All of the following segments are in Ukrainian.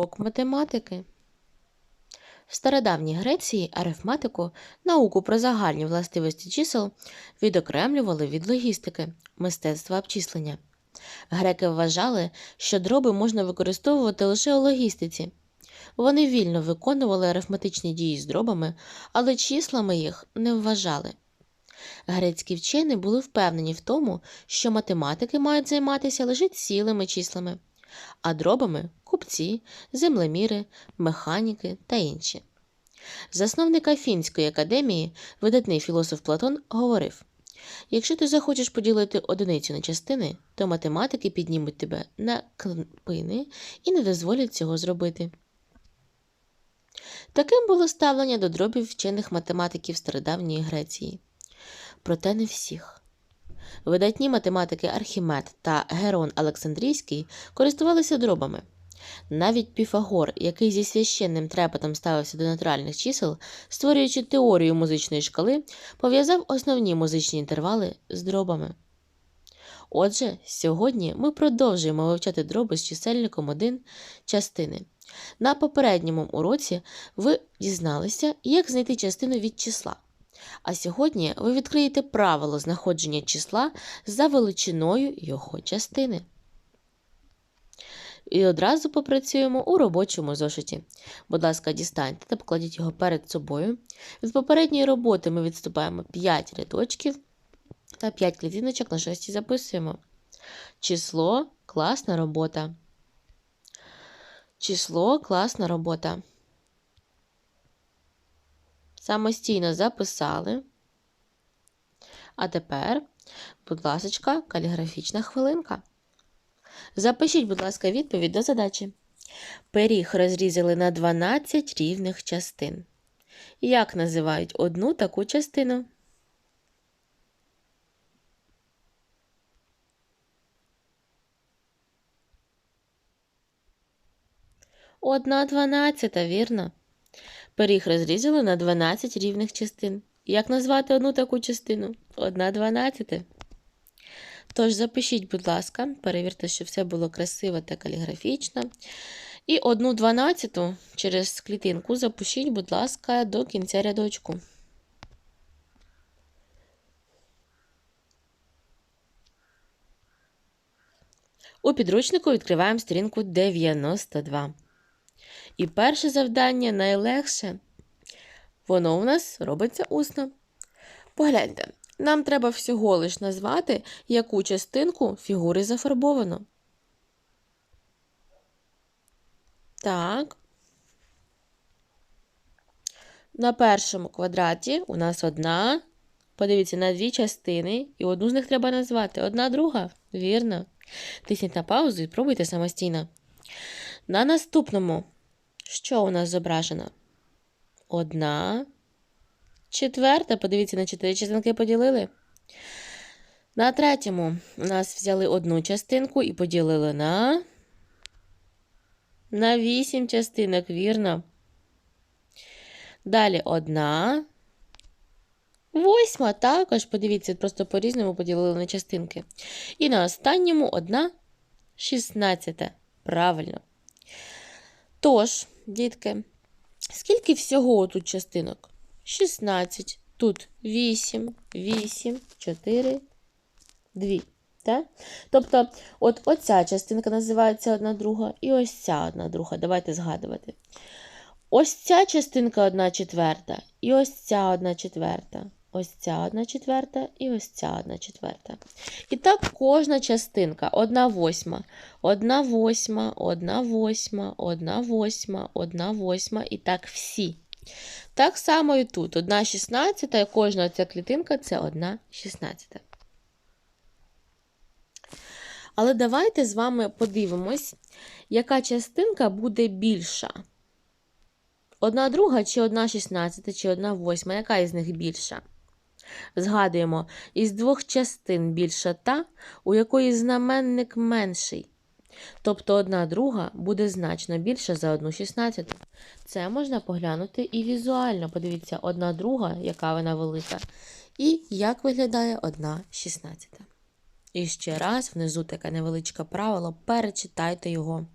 Урок математики. В стародавній Греції арифметику, науку про загальні властивості чисел, відокремлювали від логістики, мистецтва обчислення. Греки вважали, що дроби можна використовувати лише у логістиці. Вони вільно виконували арифметичні дії з дробами, але числами їх не вважали. Грецькі вчені були впевнені в тому, що математики мають займатися лише цілими числами, а дробами купці, землеміри, механіки та інші. Засновник Афінської академії, видатний філософ Платон, говорив: якщо ти захочеш поділити одиницю на частини, то математики піднімуть тебе на клпини і не дозволять цього зробити. Таким було ставлення до дробів вчених математиків стародавньої Греції. Проте не всіх. Видатні математики Архімед та Герон Олександрійський користувалися дробами. Навіть Піфагор, який зі священним трепетом ставився до натуральних чисел, створюючи теорію музичної шкали, пов'язав основні музичні інтервали з дробами. Отже, сьогодні ми продовжуємо вивчати дроби з чисельником 1 частини. На попередньому уроці ви дізналися, як знайти частину від числа. А сьогодні ви відкриєте правило знаходження числа за величиною його частини. І одразу попрацюємо у робочому зошиті. Будь ласка, дістаньте та покладіть його перед собою. Від попередньої роботи ми відступаємо 5 рядочків та 5 клітиночок на шості записуємо. Число класна робота. Число класна робота. Самостійно записали. А тепер, будь ласка, каліграфічна хвилинка. Запишіть, будь ласка, відповідь до задачі. Пиріг розрізали на 12 рівних частин. Як називають одну таку частину? Одна дванадцята, вірно. Пиріг розрізали на 12 рівних частин. Як назвати одну таку частину? Одна дванадцята. Тож запишіть, будь ласка, перевірте, щоб все було красиво та каліграфічно. І одну дванадцяту через клітинку запишіть, будь ласка, до кінця рядочку. У підручнику відкриваємо сторінку 92. І перше завдання найлегше. Воно у нас робиться усно. Погляньте, нам треба всього лиш назвати, яку частинку фігури зафарбовано. Так. На першому квадраті у нас одна. Подивіться на дві частини, і одну з них треба назвати. Одна друга. Вірно. Тисніть на паузу і пробуйте самостійно. На наступному, що у нас зображено? Одна. Четверта, подивіться, на чотири частинки поділили. На третьому у нас взяли одну частинку і поділили на. На вісім частинок, вірно. Далі одна. Восьма також, подивіться, просто по-різному поділили на частинки. І на останньому одна шістнадцята. Правильно. Тож, дітки, скільки всього тут частинок? 16. Тут 8, 8, 4, 2. Так? Тобто, от оця частинка називається одна друга, і ось ця одна друга. Давайте згадувати. Ось ця частинка одна четверта, і ось ця одна четверта. Ось ця одна четверта і ось ця одна четверта. І так кожна частинка. Одна восьма, одна восьма, одна восьма, одна восьма, одна восьма. І так всі. Так само і тут. Одна шістнадцята, і кожна ця клітинка це одна шістнадцята. Але давайте з вами подивимось, яка частинка буде більша. Одна друга, чи одна шістнадцята, чи одна восьма, яка із них більша? Згадуємо, із двох частин більша та, у якої знаменник менший. Тобто одна друга буде значно більша за одну шістнадцяту. Це можна поглянути і візуально. Подивіться, одна друга, яка вона велика, і як виглядає одна шістнадцята. І ще раз внизу таке невеличке правило, перечитайте його.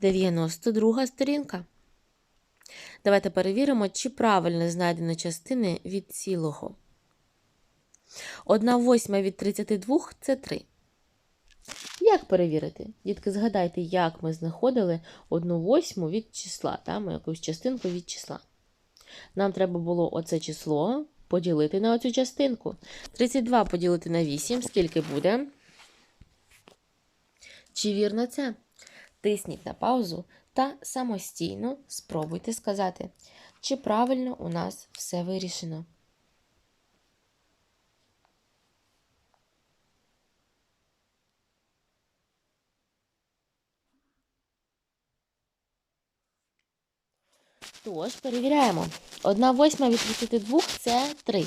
92 сторінка. Давайте перевіримо, чи правильно знайдено частини від цілого. 1 восьма від 32 це 3. Як перевірити? Дітки, згадайте, як ми знаходили 1 восьму від числа, там якусь частинку від числа. Нам треба було оце число поділити на оцю частинку. 32 поділити на 8, скільки буде? Чи вірно це? Тисніть на паузу та самостійно спробуйте сказати, чи правильно у нас все вирішено. Тож, перевіряємо. 1 восьма від 32 це 3.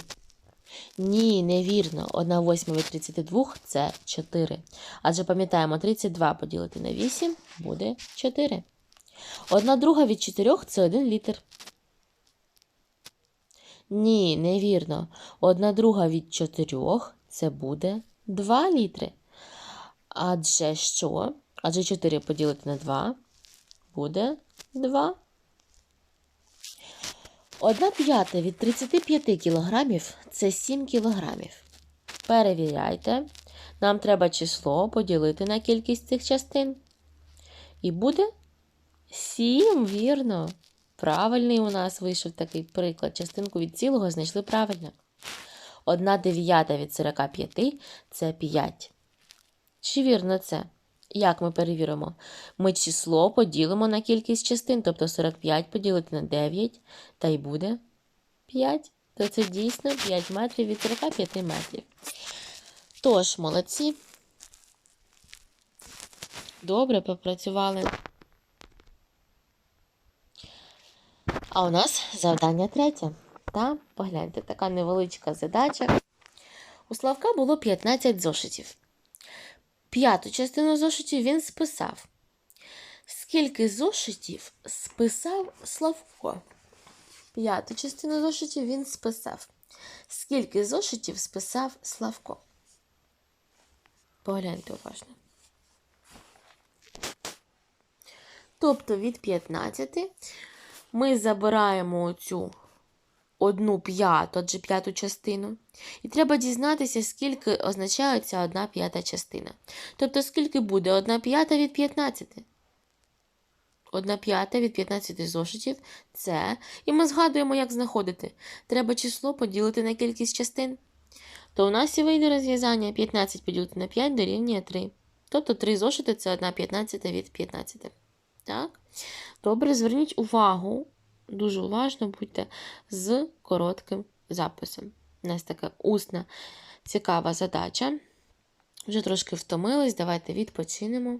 Ні, невірно. 1 восьма від 32 це 4. Адже пам'ятаємо, 32 поділити на 8 буде 4. 1 друга від 4 це 1 літр. Ні, невірно. 1 друга від 4 це буде 2 літри. Адже що? Адже 4 поділити на 2 буде 2. Одна п'ята від 35 кілограмів – це 7 кілограмів. Перевіряйте. Нам треба число поділити на кількість цих частин. І буде 7, вірно. Правильний у нас вийшов такий приклад. Частинку від цілого знайшли правильно. Одна дев'ята від 45 – це 5. Чи вірно це? Як ми перевіримо? Ми число поділимо на кількість частин, тобто 45 поділити на 9, та й буде 5. То це дійсно 5 метрів від 45 метрів. Тож, молодці. Добре попрацювали. А у нас завдання третє. Та, погляньте, така невеличка задача. У Славка було 15 зошитів. П'яту частину зошитів він списав. Скільки зошитів списав Славко? П'яту частину зошитів він списав. Скільки зошитів списав Славко? Погляньте уважно. Тобто від 15 ми забираємо цю одну п'яту, адже п'яту частину. І треба дізнатися, скільки означає ця одна п'ята частина. Тобто, скільки буде одна п'ята від 15. Одна п'ята від 15 зошитів це. І ми згадуємо, як знаходити. Треба число поділити на кількість частин. То у нас і вийде розв'язання 15 поділити на 5 дорівнює 3. Тобто 3 зошити це 1 15 від 15. Так? Добре, зверніть увагу дуже уважно будьте з коротким записом. У нас така усна, цікава задача. Вже трошки втомились, давайте відпочинемо.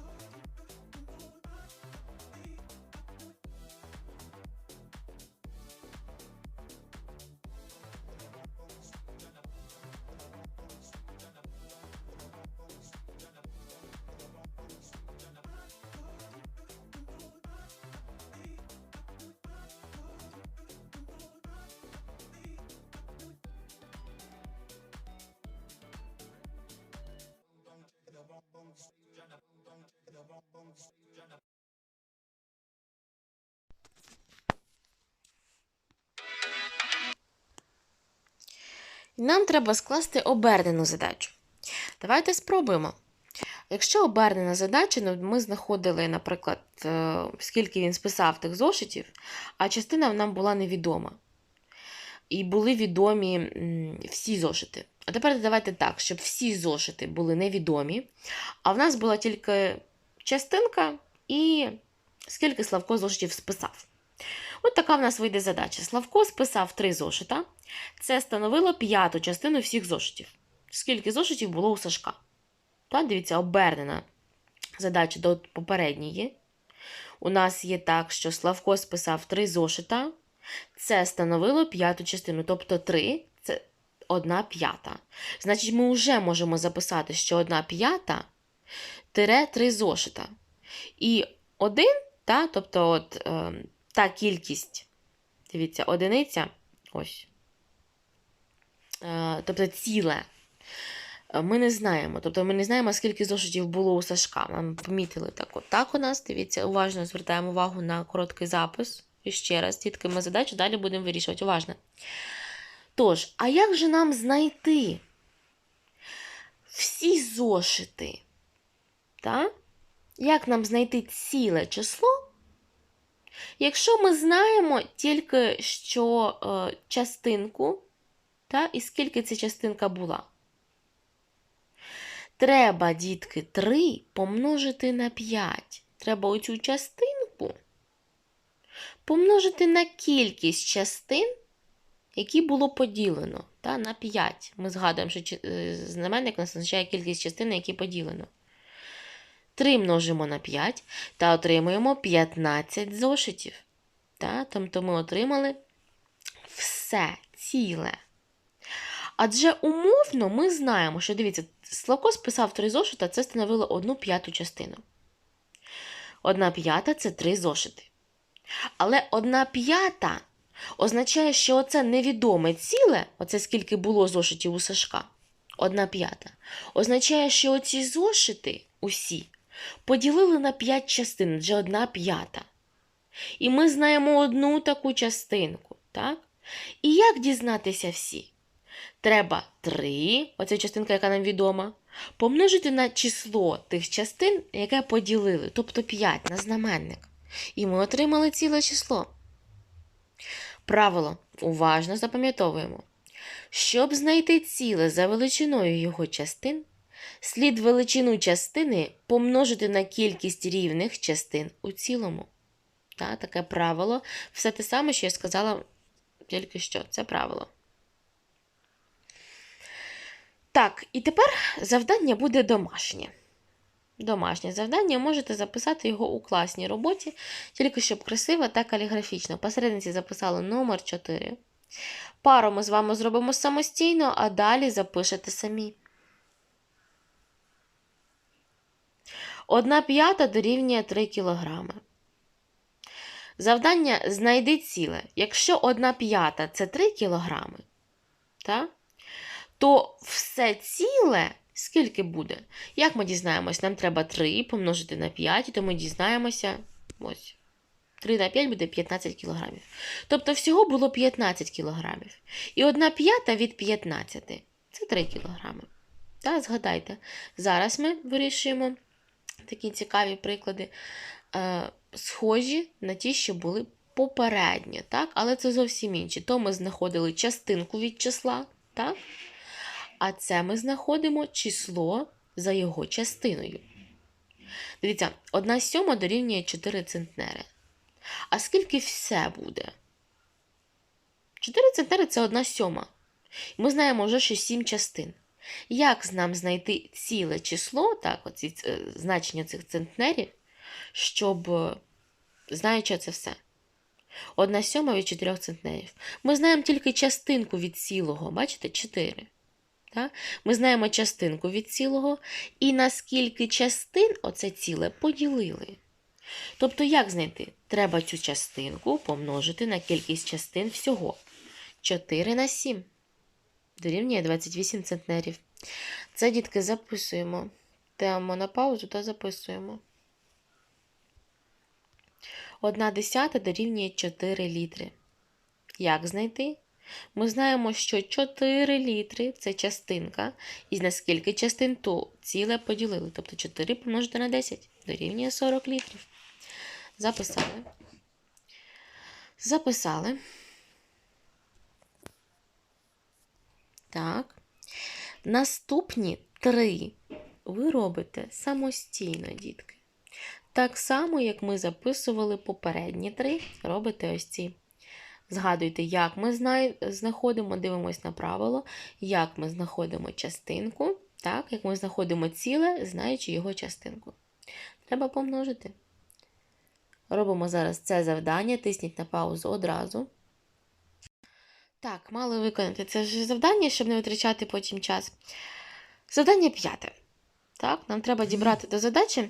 Нам треба скласти обернену задачу. Давайте спробуємо. Якщо обернена задача, ну, ми знаходили, наприклад, е, скільки він списав тих зошитів, а частина нам була невідома. І були відомі всі зошити. А тепер давайте так, щоб всі зошити були невідомі, а в нас була тільки частинка і скільки Славко зошитів списав. От така в нас вийде задача. Славко списав три зошита. Це становило п'яту частину всіх зошитів. Скільки зошитів було у Сашка? Та, дивіться, обернена задача до попередньої. У нас є так, що Славко списав три зошита. Це становило п'яту частину. Тобто 3 це одна п'ята. Значить, ми вже можемо записати, що одна п'ята тире три зошита. І один, та, тобто от, е, та кількість, дивіться, одиниця, ось. Е, тобто ціле. е, Ми не знаємо. Тобто ми не знаємо, скільки зошитів було у Сашка. Ми помітили так. Так у нас. Дивіться, уважно звертаємо увагу на короткий запис. І ще раз, дітки, ми задачу далі будемо вирішувати. Уважно. Тож, а як же нам знайти всі зошити? Так? Як нам знайти ціле число? Якщо ми знаємо тільки що е, частинку, та, і скільки ця частинка була. Треба, дітки, 3 помножити на 5. Треба оцю частинку помножити на кількість частин, які було поділено та, на 5. Ми згадуємо, що е, знаменник означає кількість частин, які поділено. 3 множимо на 5 та отримуємо 15 зошитів. Та? Тобто ми отримали все ціле. Адже умовно ми знаємо, що дивіться, Славко списав три зошита, це становило одну п'яту частину. Одна п'ята це три зошити. Але одна п'ята означає, що оце невідоме ціле, оце скільки було зошитів у Сашка, одна п'ята, означає, що оці зошити усі поділили на п'ять частин, адже одна п'ята. І ми знаємо одну таку частинку, так? І як дізнатися всі? Треба 3, оця частинка, яка нам відома, помножити на число тих частин, яке поділили, тобто 5 на знаменник. І ми отримали ціле число. Правило уважно запам'ятовуємо. Щоб знайти ціле за величиною його частин, слід величину частини помножити на кількість рівних частин у цілому. Та, таке правило. Все те саме, що я сказала тільки що. Це правило. Так, і тепер завдання буде домашнє. Домашнє завдання можете записати його у класній роботі, тільки щоб красиво та каліграфічно. Посередниці записали номер 4. Пару ми з вами зробимо самостійно, а далі запишете самі. Одна п'ята дорівнює 3 кілограми. Завдання знайди ціле. Якщо одна п'ята це 3 кілограми, то все ціле скільки буде? Як ми дізнаємось? Нам треба 3 помножити на 5, то ми дізнаємося ось. 3 на 5 буде 15 кілограмів. Тобто всього було 15 кілограмів. І одна п'ята від 15 це 3 кілограми. Так, згадайте, зараз ми вирішуємо такі цікаві приклади, е, схожі на ті, що були попередньо, так? але це зовсім інші. То ми знаходили частинку від числа, так? а це ми знаходимо число за його частиною. Дивіться, 1 сьома дорівнює 4 центнери. А скільки все буде? 4 центнери це 1 сьома. Ми знаємо вже, що 7 частин. Як нам знайти ціле число, так, оці, е, значення цих центнерів, щоб, е, знаючи це все? 1 сьома від 4 центнерів. Ми знаємо тільки частинку від цілого, бачите, 4. Так? Ми знаємо частинку від цілого, і наскільки частин оце ціле поділили. Тобто, як знайти? Треба цю частинку помножити на кількість частин всього. 4 на 7. Дорівнює 28 центнерів. Це, дітки, записуємо. Тему на паузу та записуємо. Одна десята дорівнює 4 літри. Як знайти? Ми знаємо, що 4 літри це частинка, і на скільки частин то ціле поділили. Тобто 4 помножити на 10 дорівнює 40 літрів. Записали. Записали. Так. Наступні три ви робите самостійно, дітки. Так само, як ми записували попередні три, робите ось ці. Згадуйте, як ми знаходимо, дивимось на правило, як ми знаходимо частинку, так, як ми знаходимо ціле, знаючи його частинку. Треба помножити. Робимо зараз це завдання, тисніть на паузу одразу. Так, мали виконати це ж завдання, щоб не витрачати потім час. Завдання п'яте. Так, нам треба дібрати до задачі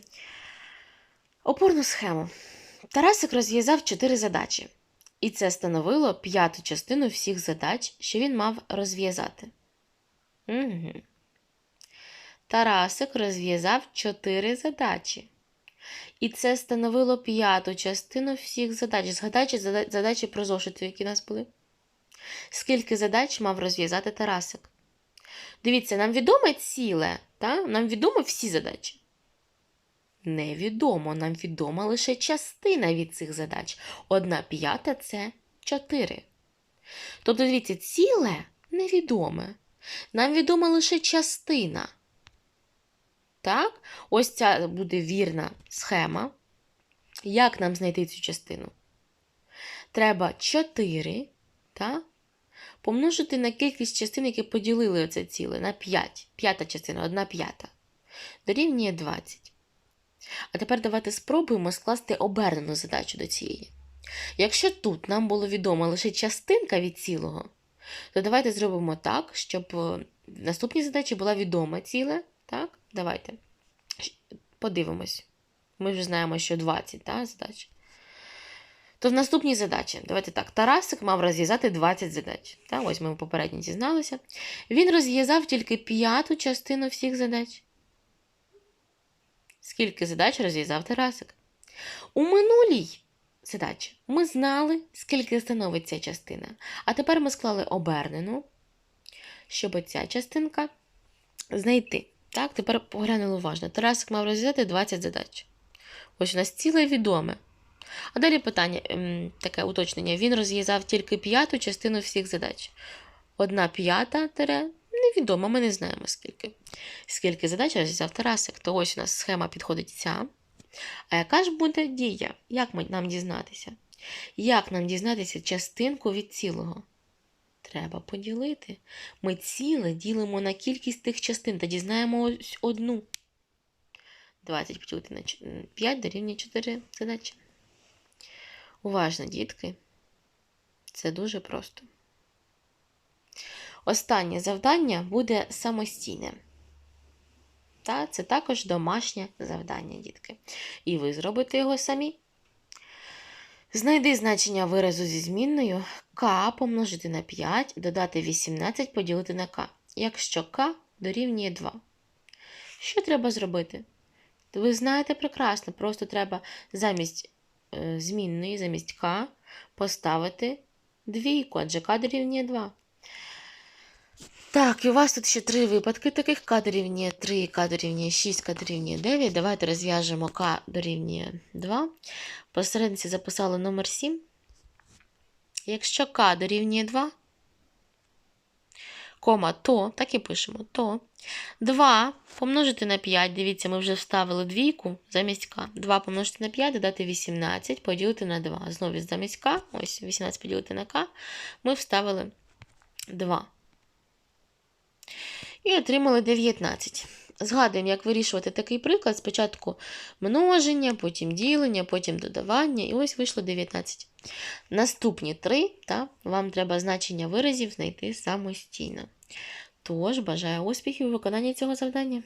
опорну схему. Тарасик розв'язав чотири задачі, і це становило п'яту частину всіх задач, що він мав розв'язати. Угу. Тарасик розв'язав чотири задачі. І це становило п'яту частину всіх задач. Згадайте задачі про зошити, які у нас були. Скільки задач мав розв'язати Тарасик? Дивіться, нам відоме ціле, та? нам відомо всі задачі. Невідомо, нам відома лише частина від цих задач. Одна п'ята це 4. Тобто, дивіться, ціле невідоме. Нам відома лише частина. Так? Ось ця буде вірна схема. Як нам знайти цю частину? Треба 4, так? Помножити на кількість частин, які поділили оце ціле, на 5. П'ята частина, 1 п'ята. Дорівнює 20. А тепер давайте спробуємо скласти обернену задачу до цієї. Якщо тут нам було відомо лише частинка від цілого, то давайте зробимо так, щоб е, в наступній задачі була відома ціле. Так? Давайте подивимось. Ми вже знаємо, що 20 так, задач. То в наступній задачі, давайте так, Тарасик мав розв'язати 20 задач. Так, ось ми попередньо дізналися. Він розв'язав тільки п'яту частину всіх задач. Скільки задач розв'язав Тарасик? У минулій задачі ми знали, скільки становить ця частина. А тепер ми склали обернену, щоб ця частинка знайти. Так, тепер поглянули уважно. Тарасик мав розв'язати 20 задач. Ось у нас ціле відоме. А далі питання, ем, таке уточнення. Він розв'язав тільки п'яту частину всіх задач. Одна п'ята тере невідомо, ми не знаємо скільки. Скільки задач розв'язав Тарасик, то ось у нас схема підходить ця. А яка ж буде дія? Як ми- нам дізнатися? Як нам дізнатися частинку від цілого? Треба поділити. Ми ціле ділимо на кількість тих частин та дізнаємо ось одну. 20 поділити на 5 дорівнює 4 задачі. Уважно, дітки. Це дуже просто. Останнє завдання буде самостійне. Та це також домашнє завдання, дітки. І ви зробите його самі. Знайди значення виразу зі змінною k помножити на 5, додати 18 поділити на k, якщо k дорівнює 2. Що треба зробити? Ви знаєте прекрасно, просто треба замість змінної, замість К поставити двійку, адже К дорівнює 2. Так, і у вас тут ще три випадки таких. К дорівнює 3, К дорівнює 6, К дорівнює 9. Давайте розв'яжемо К дорівнює 2. Посередниці записали номер 7. Якщо К дорівнює 2, кома, то, так і пишемо, то 2 помножити на 5, дивіться, ми вже вставили двійку замість К. 2 помножити на 5, додати 18, поділити на 2. Знову замість К, ось 18 поділити на К, ми вставили 2. І отримали 19. Згадуємо, як вирішувати такий приклад. Спочатку множення, потім ділення, потім додавання, і ось вийшло 19. Наступні три, та, вам треба значення виразів знайти самостійно. Тож, бажаю успіхів у виконанні цього завдання.